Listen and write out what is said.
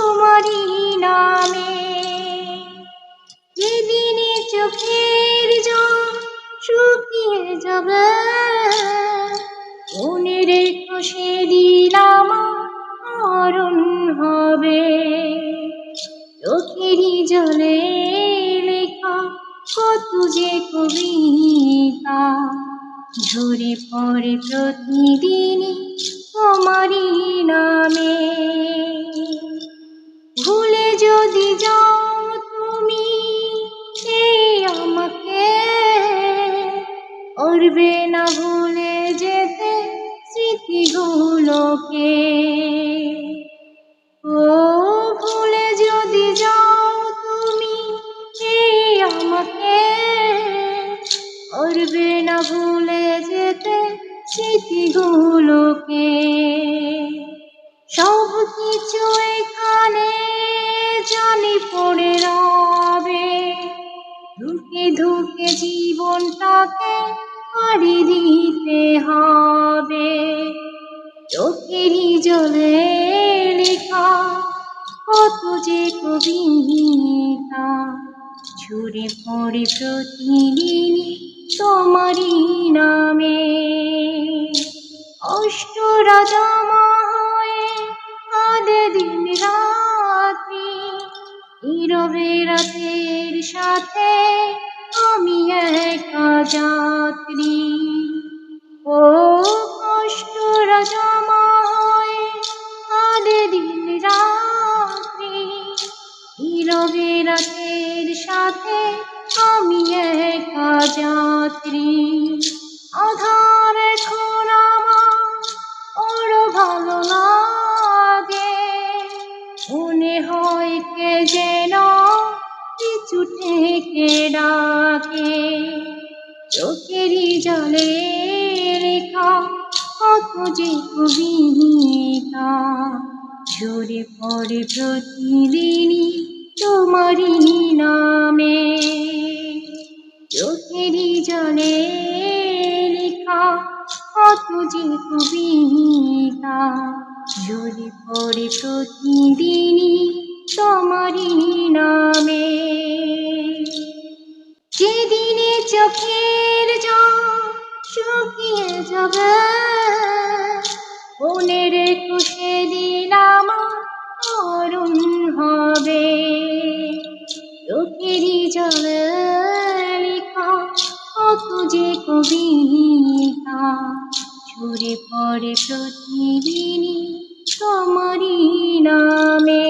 তোমারই নামে। যেদিনে চোখের জল শুকিয়ে যাবে মনে রেখো সেদিন হবে। চোখেরই জলে লেখা, কত যে কবিতা। ঝরে পড়ে প্রতিদিনই তোমারই নামে। যদি যাও তুমি এই আমাকে করবে না ভুলে যেতে স্মৃতিগুলোকে। ও ভুলে যদি যাও তুমি এই আমাকে করবে না ভুলে যেতে স্মৃতিগুলোকে। সব কিছু এখানে পড়ে রবে। ধুকে ধুকে জীবনটাকে পাড়ি দিতে হবে। চোখেরই জলে লেখা কত যে কবিতা ছুড়ে পড়ে প্রতিদিনই তোমারই নামে। অষ্ট রাজা মা হয়ে দিন রাত্রি রাতের সাথে আমি একা যাত্রী। ও কষ্ট রাজা হয়ে দিন রাত্রি। নীরবে রাতের সাথে আমি একা যাত্রী। আধার এখন আমার বড় ভালো লাগে। মনে হয় কে যেন থেকে ডাকে, চোখেরই জলে রেখা, কত যে কবিতা ঝরে পড়ে প্রতিদিনই তোমারই নামে চোখেরই জলে লেখা কত যে কবিতা ঝরে পড়ে প্রতিদিনই চোখের শুকিয়ে যাবে। মনে রেখো সেদিন আমার করুণ হবে। চোখেরই জলে লেখা কত যে কবিতা, ছুড়ে পড়ে প্রতিদিনই তোমারই নামে।